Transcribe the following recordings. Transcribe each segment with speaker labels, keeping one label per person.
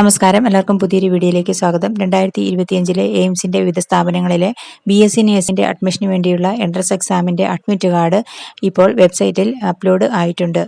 Speaker 1: നമസ്കാരം. എല്ലാവർക്കും പുതിയൊരു വീഡിയോയിലേക്ക് സ്വാഗതം. രണ്ടായിരത്തി ഇരുപത്തിയഞ്ചിലെ എയിംസിന്റെ വിവിധ സ്ഥാപനങ്ങളിലെ ബി എസ് സി നേഴ്സിന്റെ അഡ്മിഷന് വേണ്ടിയുള്ള എൻട്രൻസ് എക്സാമിന്റെ അഡ്മിറ്റ് കാർഡ് ഇപ്പോൾ വെബ്സൈറ്റിൽ അപ്ലോഡ് ആയിട്ടുണ്ട്.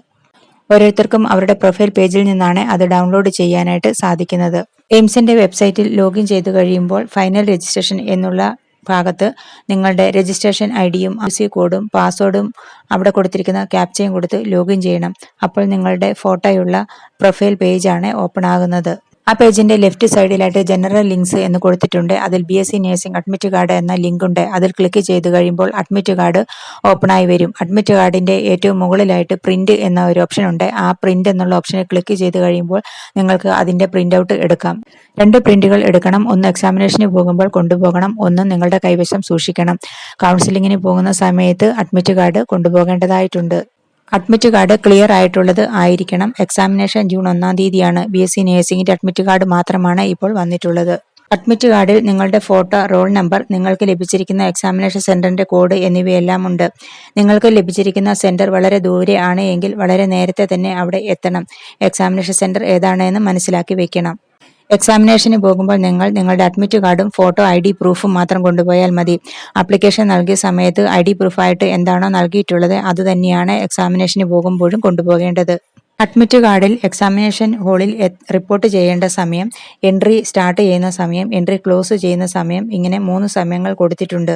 Speaker 1: ഓരോരുത്തർക്കും അവരുടെ പ്രൊഫൈൽ പേജിൽ നിന്നാണ് അത് ഡൗൺലോഡ് ചെയ്യാനായിട്ട് സാധിക്കുന്നത്. എയിംസിന്റെ വെബ്സൈറ്റിൽ ലോഗിൻ ചെയ്തു കഴിയുമ്പോൾ ഫൈനൽ രജിസ്ട്രേഷൻ എന്നുള്ള ഭാഗത്ത് നിങ്ങളുടെ രജിസ്ട്രേഷൻ ഐ ഡിയും ഐ കോഡും പാസ്വേഡും അവിടെ കൊടുത്തിരിക്കുന്ന ക്യാപ്ചയും കൊടുത്ത് ലോഗിൻ ചെയ്യണം. അപ്പോൾ നിങ്ങളുടെ ഫോട്ടോയുള്ള പ്രൊഫൈൽ പേജാണ് ഓപ്പൺ ആകുന്നത്. ആ പേജിന്റെ ലെഫ്റ്റ് സൈഡിലായിട്ട് ജനറൽ ലിങ്ക്സ് എന്ന് കൊടുത്തിട്ടുണ്ട്. അതിൽ B S C nursing admit card എന്ന ലിങ്ക് ഉണ്ട്. അതിൽ ക്ലിക്ക് ചെയ്ത് കഴിയുമ്പോൾ അഡ്മിറ്റ് കാർഡ് ഓപ്പൺ ആയി വരും. അഡ്മിറ്റ് കാർഡിന്റെ ഏറ്റവും മുകളിലായിട്ട് പ്രിന്റ് എന്ന ഒരു ഓപ്ഷൻ ഉണ്ട്. ആ പ്രിന്റ് എന്നുള്ള ഓപ്ഷനിൽ ക്ലിക്ക് ചെയ്ത് കഴിയുമ്പോൾ നിങ്ങൾക്ക് അതിന്റെ പ്രിന്റ് ഔട്ട് എടുക്കാം. രണ്ട് പ്രിന്റുകൾ എടുക്കണം. ഒന്ന് എക്സാമിനേഷന് പോകുമ്പോൾ കൊണ്ടുപോകണം. ഒന്ന് നിങ്ങളുടെ കൈവശം സൂക്ഷിക്കണം. കൗൺസിലിങ്ങിന് പോകുന്ന സമയത്ത് അഡ്മിറ്റ് കാർഡ് കൊണ്ടുപോകേണ്ടതായിട്ടുണ്ട്. അഡ്മിറ്റ് കാർഡ് ക്ലിയർ ആയിട്ടുള്ളത് ആയിരിക്കണം. എക്സാമിനേഷൻ ജൂൺ ഒന്നാം തീയതിയാണ് B S C admit card മാത്രമാണ് ഇപ്പോൾ വന്നിട്ടുള്ളത്. അഡ്മിറ്റ് കാർഡിൽ നിങ്ങളുടെ ഫോട്ടോ റോൾ നമ്പർ നിങ്ങൾക്ക് ലഭിച്ചിരിക്കുന്ന എക്സാമിനേഷൻ സെന്ററിന്റെ കോഡ് എന്നിവയെല്ലാം ഉണ്ട്. നിങ്ങൾക്ക് ലഭിച്ചിരിക്കുന്ന സെന്റർ വളരെ ദൂരെ ആണ് എങ്കിൽ വളരെ നേരത്തെ തന്നെ അവിടെ എത്തണം. എക്സാമിനേഷൻ സെന്റർ ഏതാണ് എന്ന് മനസ്സിലാക്കി വെക്കണം. എക്സാമിനേഷന് പോകുമ്പോൾ നിങ്ങൾ നിങ്ങളുടെ അഡ്മിറ്റ് കാർഡും ഫോട്ടോ ഐ ഡി പ്രൂഫും മാത്രം കൊണ്ടുപോയാൽ മതി. ആപ്ലിക്കേഷൻ നൽകിയ സമയത്ത് ഐ ഡി പ്രൂഫായിട്ട് എന്താണോ നൽകിയിട്ടുള്ളത് അതുതന്നെയാണ് എക്സാമിനേഷന് പോകുമ്പോഴും കൊണ്ടുപോകേണ്ടത്. അഡ്മിറ്റ് കാർഡിൽ എക്സാമിനേഷൻ ഹാളിൽ റിപ്പോർട്ട് ചെയ്യേണ്ട സമയം എൻട്രി സ്റ്റാർട്ട് ചെയ്യുന്ന സമയം എൻട്രി ക്ലോസ് ചെയ്യുന്ന സമയം ഇങ്ങനെ മൂന്ന് സമയങ്ങൾ കൊടുത്തിട്ടുണ്ട്.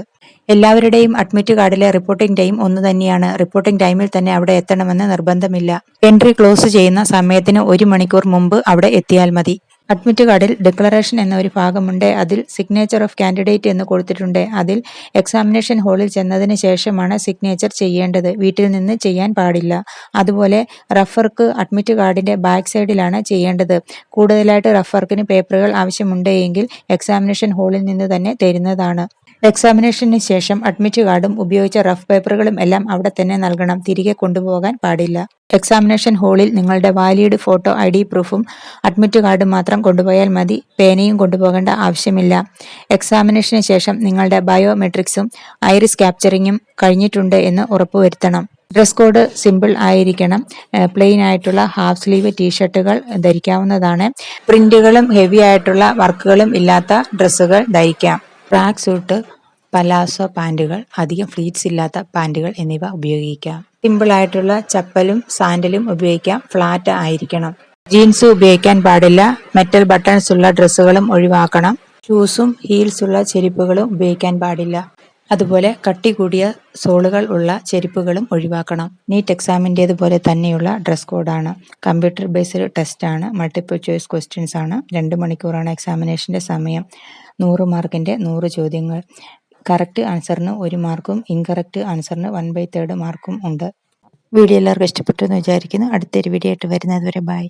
Speaker 1: എല്ലാവരുടെയും അഡ്മിറ്റ് കാർഡിലെ റിപ്പോർട്ടിംഗ് ടൈം ഒന്ന് തന്നെയാണ്. റിപ്പോർട്ടിംഗ് ടൈമിൽ തന്നെ അവിടെ എത്തണമെന്ന് നിർബന്ധമില്ല. എൻട്രി ക്ലോസ് ചെയ്യുന്ന സമയത്തിന് ഒരു മണിക്കൂർ മുമ്പ് അവിടെ എത്തിയാൽ മതി. അഡ്മിറ്റ് കാർഡിൽ ഡിക്ലറേഷൻ എന്ന ഒരു ഭാഗമുണ്ട്. അതിൽ സിഗ്നേച്ചർ ഓഫ് കാൻഡിഡേറ്റ് എന്ന് കൊടുത്തിട്ടുണ്ട്. അതിൽ എക്സാമിനേഷൻ ഹാളിൽ ചെന്നതിന് ശേഷമാണ് സിഗ്നേച്ചർ ചെയ്യേണ്ടത്. വീട്ടിൽ നിന്ന് ചെയ്യാൻ പാടില്ല. അതുപോലെ റഫർക്ക് അഡ്മിറ്റ് കാർഡിന്റെ ബാക്ക് സൈഡിലാണ് ചെയ്യേണ്ടത്. കൂടുതലായിട്ട് റഫർക്കിന് പേപ്പറുകൾ ആവശ്യമുണ്ടെങ്കിൽ എക്സാമിനേഷൻ ഹാളിൽ നിന്ന് തന്നെ തരുന്നതാണ്. എക്സാമിനേഷന് ശേഷം അഡ്മിറ്റ് കാർഡും ഉപയോഗിച്ച റഫ് പേപ്പറുകളും എല്ലാം അവിടെ തന്നെ നൽകണം. തിരികെ കൊണ്ടുപോകാൻ പാടില്ല. എക്സാമിനേഷൻ ഹാളിൽ നിങ്ങളുടെ വാലിഡ് ഫോട്ടോ ഐ ഡി പ്രൂഫും അഡ്മിറ്റ് കാർഡും മാത്രം കൊണ്ടുപോയാൽ മതി. പേനയും കൊണ്ടുപോകേണ്ട ആവശ്യമില്ല. എക്സാമിനേഷന് ശേഷം നിങ്ങളുടെ ബയോമെട്രിക്സും ഐറിസ് ക്യാപ്ചറിങ്ങും കഴിഞ്ഞിട്ടുണ്ട് എന്ന് ഉറപ്പുവരുത്തണം. ഡ്രസ് കോഡ് സിമ്പിൾ ആയിരിക്കണം. പ്ലെയിൻ ആയിട്ടുള്ള ഹാഫ് സ്ലീവ് ടീഷർട്ടുകൾ ധരിക്കാവുന്നതാണ്. പ്രിന്റുകളും ഹെവി ആയിട്ടുള്ള വർക്കുകളും ഇല്ലാത്ത ഡ്രസ്സുകൾ ധരിക്കാം. ട്രാക്ക് സൂട്ട് പലാസോ പാന്റുകൾ അധികം ഫ്ലീറ്റ്സ് ഇല്ലാത്ത പാന്റുകൾ എന്നിവ ഉപയോഗിക്കാം. സിമ്പിൾ ആയിട്ടുള്ള ചപ്പലും സാൻഡലും ഉപയോഗിക്കാം. ഫ്ലാറ്റ് ആയിരിക്കണം. ജീൻസ് ഉപയോഗിക്കാൻ പാടില്ല. മെറ്റൽ ബട്ടൺസ് ഉള്ള ഡ്രസ്സുകളും ഒഴിവാക്കണം. ഷൂസും ഹീൽസ് ഉള്ള ചെരുപ്പുകളും ഉപയോഗിക്കാൻ പാടില്ല. അതുപോലെ കട്ടി കൂടിയ സോളുകൾ ഉള്ള ചെരുപ്പുകളും ഒഴിവാക്കണം. നീറ്റ് എക്സാമിന്റേതുപോലെ തന്നെയുള്ള ഡ്രസ് കോഡാണ് കമ്പ്യൂട്ടർ ബേസ്ഡ് ടെസ്റ്റാണ് മൾട്ടിപ്പിൾ ചോയ്സ് ക്വസ്റ്റ്യൻസ് ആണ്. രണ്ട് മണിക്കൂറാണ് എക്സാമിനേഷന്റെ സമയം. നൂറ് മാർക്കിന്റെ നൂറ് ചോദ്യങ്ങൾ. കറക്റ്റ് ആൻസറിന് ഒരു മാർക്കും ഇൻകറക്റ്റ് ആൻസറിന് വൺ ബൈ തേർഡ് മാർക്കും ഉണ്ട്. വീഡിയോ എല്ലാവർക്കും ഇഷ്ടപ്പെട്ടു എന്ന് വിചാരിക്കുന്നു. അടുത്തൊരു വീഡിയോ ആയിട്ട് വരുന്നത് വരെ ബൈ.